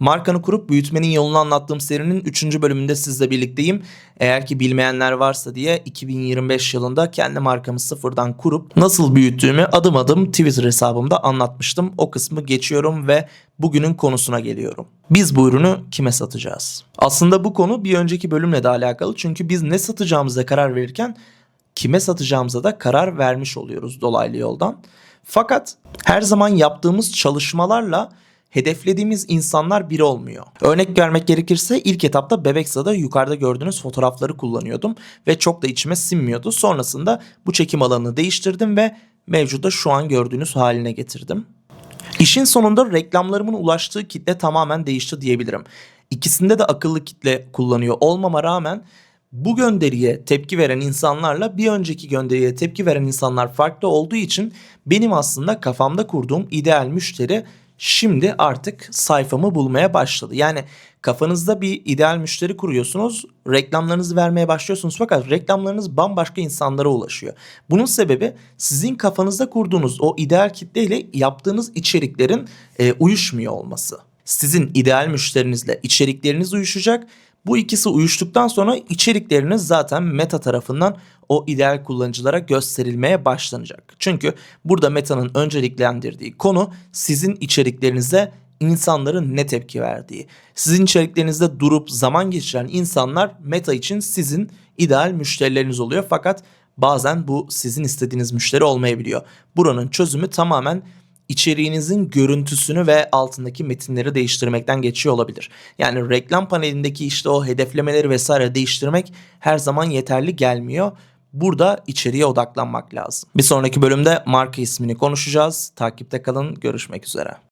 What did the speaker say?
Markanı kurup büyütmenin yolunu anlattığım serinin 3. bölümünde sizle birlikteyim. Eğer ki bilmeyenler varsa diye 2025 yılında kendi markamı sıfırdan kurup nasıl büyüttüğümü adım adım Twitter hesabımda anlatmıştım. O kısmı geçiyorum ve bugünün konusuna geliyorum. Biz bu ürünü kime satacağız? Aslında bu konu bir önceki bölümle de alakalı çünkü biz ne satacağımıza karar verirken kime satacağımıza da karar vermiş oluyoruz dolaylı yoldan. Fakat her zaman yaptığımız çalışmalarla hedeflediğimiz insanlar bir olmuyor. Örnek vermek gerekirse ilk etapta Bebeksa'da yukarıda gördüğünüz fotoğrafları kullanıyordum ve çok da içime sinmiyordu. Sonrasında bu çekim alanını değiştirdim ve mevcuda şu an gördüğünüz haline getirdim. İşin sonunda reklamlarımın ulaştığı kitle tamamen değişti diyebilirim. İkisinde de akıllı kitle kullanıyor olmama rağmen bu gönderiye tepki veren insanlarla bir önceki gönderiye tepki veren insanlar farklı olduğu için benim aslında kafamda kurduğum ideal müşteri şimdi artık sayfamı bulmaya başladı. Yani kafanızda bir ideal müşteri kuruyorsunuz, reklamlarınızı vermeye başlıyorsunuz fakat reklamlarınız bambaşka insanlara ulaşıyor. Bunun sebebi sizin kafanızda kurduğunuz o ideal kitleyle yaptığınız içeriklerin e, uyuşmuyor olması. Sizin ideal müşterinizle içerikleriniz uyuşacak. Bu ikisi uyuştuktan sonra içerikleriniz zaten Meta tarafından o ideal kullanıcılara gösterilmeye başlanacak. Çünkü burada Meta'nın önceliklendirdiği konu sizin içeriklerinize insanların ne tepki verdiği. Sizin içeriklerinizde durup zaman geçiren insanlar Meta için sizin ideal müşterileriniz oluyor. Fakat bazen bu sizin istediğiniz müşteri olmayabiliyor. Buranın çözümü tamamen içeriğinizin görüntüsünü ve altındaki metinleri değiştirmekten geçiyor olabilir. Yani reklam panelindeki işte o hedeflemeleri vesaire değiştirmek her zaman yeterli gelmiyor. Burada içeriye odaklanmak lazım. Bir sonraki bölümde marka ismini konuşacağız. Takipte kalın. Görüşmek üzere.